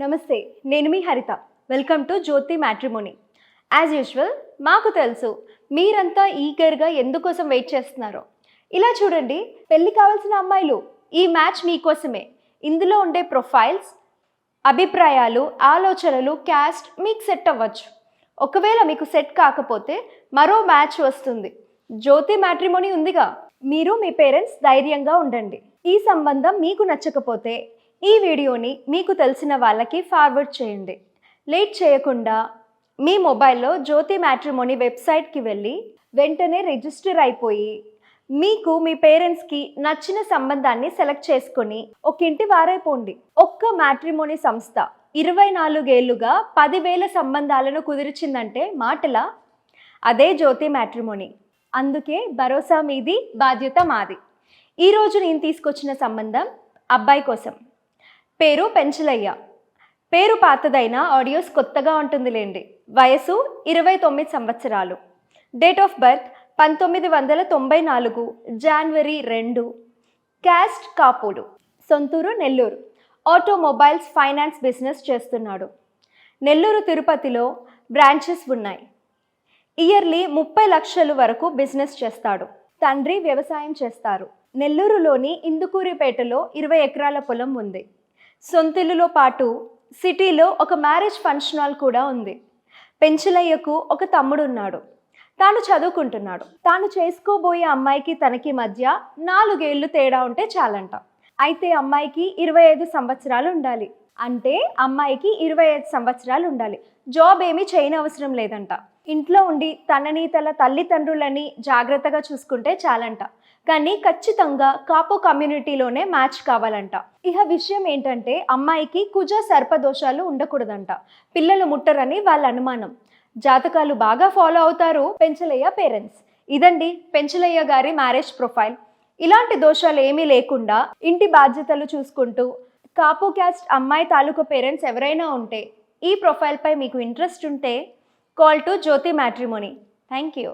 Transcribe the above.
నమస్తే నేను మీ Haritha. Welcome to Jyothi matrimony as usual మాకు తెలుసు మీరంతా ఈగర్గా ఎందుకోసం వెయిట్ చేస్తున్నారో. ఇలా చూడండి పెళ్ళి కావాల్సిన అమ్మాయిలు ఈ మ్యాచ్ మీకోసమే ఇందులో ఉండే ప్రొఫైల్స్ అభిప్రాయాలు ఆలోచనలు క్యాస్ట్ మీకు సెట్ అవ్వచ్చు. ఒకవేళ మీకు సెట్ కాకపోతే మరో మ్యాచ్ వస్తుంది. జ్యోతి మ్యాట్రిమోని ఉందిగా. మీరు మీ పేరెంట్స్ ధైర్యంగా ఉండండి. ఈ సంబంధం మీకు నచ్చకపోతే ఈ వీడియోని మీకు తెలిసిన వాళ్ళకి ఫార్వర్డ్ చేయండి. లేట్ చేయకుండా మీ మొబైల్లో జ్యోతి మ్యాట్రిమోని వెబ్సైట్కి వెళ్ళి వెంటనే రిజిస్టర్ అయిపోయి మీకు మీ పేరెంట్స్కి నచ్చిన సంబంధాన్ని సెలెక్ట్ చేసుకొని ఒక ఇంటి వారైపోండి ఒక్క మ్యాట్రిమోని సంస్థ ఇరవై నాలుగేళ్ళుగా పదివేల సంబంధాలను కుదిర్చిందంటే మాటలా? అదే జ్యోతి మ్యాట్రిమోని. అందుకే భరోసా మీది బాధ్యత మాది. ఈరోజు నేను తీసుకొచ్చిన సంబంధం అబ్బాయి కోసం. పేరు పెంచలయ్య. పేరు పాతదైన ఆడియోస్ కొత్తగా ఉంటుందిలేండి. వయసు ఇరవై తొమ్మిది సంవత్సరాలు. డేట్ ఆఫ్ బర్త్ పంతొమ్మిది వందల తొంభై నాలుగు జనవరి రెండు. క్యాస్ట్ కాపుడు సొంతూరు నెల్లూరు. ఆటోమొబైల్స్ ఫైనాన్స్ బిజినెస్ చేస్తున్నాడు. నెల్లూరు తిరుపతిలో బ్రాంచెస్ ఉన్నాయి. ఇయర్లీ ముప్పై లక్షలు వరకు బిజినెస్ చేస్తాడు. తండ్రి వ్యవసాయం చేస్తారు. నెల్లూరులోని ఇందుకూరిపేటలో ఇరవై ఎకరాల పొలం ఉంది. సొంతిల్లులో పాటు సిటీలో ఒక మ్యారేజ్ ఫంక్షన్ హాల్ కూడా ఉంది. పెంచలయ్యకు ఒక తమ్ముడు ఉన్నాడు తాను చదువుకుంటున్నాడు. తాను చేసుకోబోయే అమ్మాయికి తనకి మధ్య నాలుగేళ్ళు తేడా ఉంటే చాలంట. అయితే అమ్మాయికి ఇరవై ఐదు సంవత్సరాలు ఉండాలి. అంటే అమ్మాయికి ఇరవై ఐదు సంవత్సరాలు ఉండాలి. జాబ్ ఏమీ చేయనవసరం లేదంట. ఇంట్లో ఉండి తనని తన తల్లిదండ్రులని జాగ్రత్తగా చూసుకుంటే చాలంట. కానీ ఖచ్చితంగా కాపు కమ్యూనిటీలోనే మ్యాచ్ కావాలంట. ఇహ విషయం ఏంటంటే అమ్మాయికి కుజ సర్పదోషాలు ఉండకూడదంట. పిల్లలు ముట్టరని వాళ్ళ అనుమానం. జాతకాలు బాగా ఫాలో అవుతారు పెంచలయ్య పేరెంట్స్. ఇదండి పెంచలయ్య గారి మ్యారేజ్ ప్రొఫైల్. ఇలాంటి దోషాలు ఏమీ లేకుండా ఇంటి బాధ్యతలు చూసుకుంటూ కాపు క్యాస్ట్ అమ్మాయి తాలూకు పేరెంట్స్ ఎవరైనా ఉంటే ఈ ప్రొఫైల్పై మీకు ఇంట్రెస్ట్ ఉంటే call to Jyothi matrimony. Thank you.